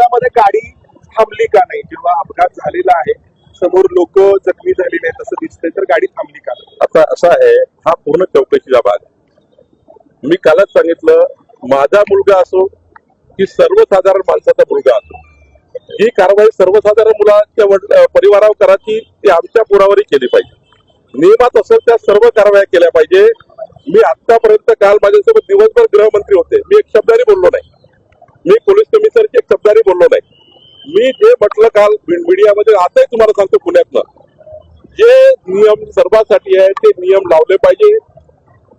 मुळामध्ये गाडी थांबली का नाही? जेव्हा अपघात झालेला आहे समोर लोक जखमी झालेले आहेत असं दिसतंय तर गाडी थांबली का असा आता असं आहे हा पूर्ण चौकशीचा भाग आहे. मी कालच सांगितलं माझा मुलगा असो की सर्वसाधारण माणसाचा मुलगा असो ही कारवाई सर्वसाधारण मुलाच्या वड- परिवारावर करायची ती आमच्या पुरावरही केली पाहिजे. नियमात असेल त्या सर्व कारवाया केल्या पाहिजे. मी आतापर्यंत काल माझ्यासोबत दिवसभर गृहमंत्री होते. मी एक शब्दाने बोललो नाही. मी पोलीस कमिशनर शब्दाने बोललो नाही. मी जे म्हटलं काल मीडियामध्ये आताही तुम्हाला सांगतो पुण्यातनं. जे नियम सर्वांसाठी आहे ते नियम लावले पाहिजे.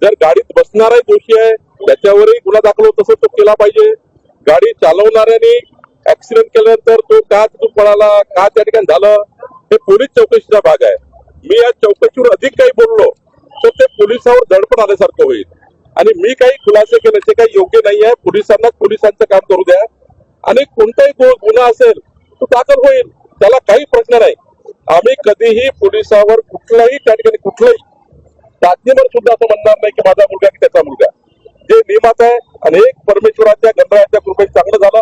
जर गाडीत बसणाराही दोषी आहे त्याच्यावरही गुन्हा दाखल होत असेल तो केला पाहिजे. गाडी चालवणाऱ्याने ऍक्सिडेंट केल्यानंतर तो का तिथून पळाला का त्या ठिकाणी झालं हे पोलीस चौकशीचा भाग आहे. मी या चौकशीवर अधिक काही बोललो तर ते पोलिसावर दडपण आल्यासारखं होईल. आणि मी काही खुलासे केले ते काही योग्य नाही आहे पोलिसांनाच पोलिसांचं काम करू द्या. आणि कोणताही गुन्हा असेल तो दाखल होईल. त्याला काही प्रश्न नाही. आम्ही कधीही पोलिसावर कुठलाही त्या ठिकाणी कुठलंही बातमीवर सुद्धा असं म्हणणार नाही की माझा मुलगा की त्याचा मुलगा. जे नियमात आहे अनेक परमेश्वराच्या गणरायाच्या कृपेत चांगलं झालं.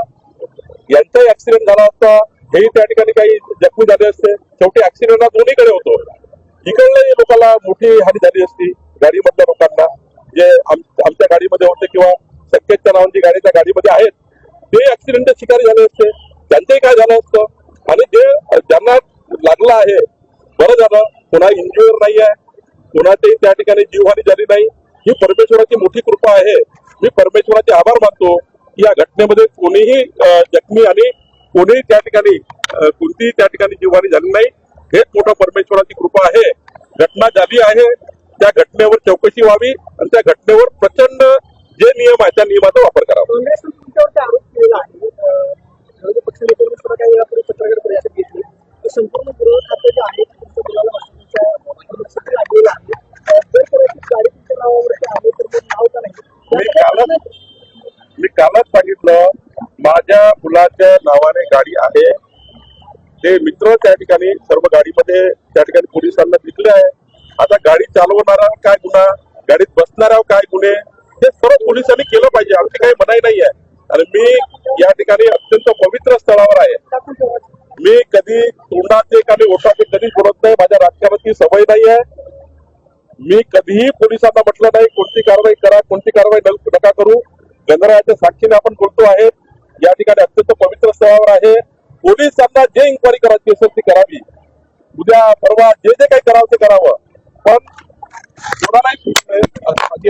यांचाही ऍक्सिडेंट झाला असता हेही त्या ठिकाणी काही जखमी झाले असते. शेवटी ऍक्सिडेंट हा दोन्हीकडे होतो. इकडल्याही लोकांना मोठी हानी झाली असती गाडीमधल्या लोकांना. जे आम- आमच्या गाडीमध्ये होते किंवा शक्यच्या नावांची गाडी त्या गाडीमध्ये आहेत ते ऍक्सिडेंटचे शिकारी झाले असते. त्यांचंही काय झालं असतं? आणि जे ज्यांना लागलं आहे बरं झालं. कोणा इंजुअर नाही आहे कोणाच्याही त्या ठिकाणी जीवहानी झाली नाही. ही परमेश्वराची मोठी कृपा आहे. मी परमेश्वराचे आभार मानतो. की या घटनेमध्ये कोणीही जखमी आणि कोणीही त्या ठिकाणी कोणतीही त्या ठिकाणी जीवहानी झाली नाही. हेच मोठं परमेश्वराची कृपा आहे. घटना झाली आहे. त्या घटनेवर चौकशी व्हावी आणि त्या घटनेवर प्रचंड जे नियम आहे त्या नियमाचा वापर करावा काँग्रेसनं तुमच्यावरती आरोप केलेला आहे अं, विरोधी पक्षनेत्यांनी सुद्धा काही वेळापूर्वी पत्रकार परिषद घेतली तर संपूर्ण गृह खातं जे आहे ते तुमचं मुलाला वाचवण्याच्या भूमिकेसाठी लागलेलं आहे अं, जर कदाचित गाडी तुमच्या नावावरती आहे तर मग नाव का मी नाही कालच मी कालच सांगितलं माझ्या मुलाच्या नावाने गाडी आहे. ते मित्र त्या ठिकाणी सर्व गाडीमध्ये त्या ठिकाणी पोलिसांना दिसले आहे. आता गाडी चालवणारा काय गुन्हा? गाडीत बसणारा काय गुन्हे? हे सर्व पोलिसांनी केलं पाहिजे. आमची काही मनाई नाही आहे. आणि मी या ठिकाणी अत्यंत पवित्र स्थळावर आहे. मी कधी तोंडाचे आणि ओठाचे कधीच बोलत नाही. माझ्या राजकारणाची सवय नाही आहे. मी कधीही पोलिसांना म्हटलं नाही कोणती कारवाई करा कोणती कारवाई नका करू. गणरायाच्या साक्षीने आपण बोलतो आहे. या ठिकाणी अत्यंत पवित्र स्थळावर आहे. पोलीस त्यांना जे इन्क्वायरी करायची असेल ती करावी. उद्या परवा जे जे काही करावं ते करावं. पण कोणालाही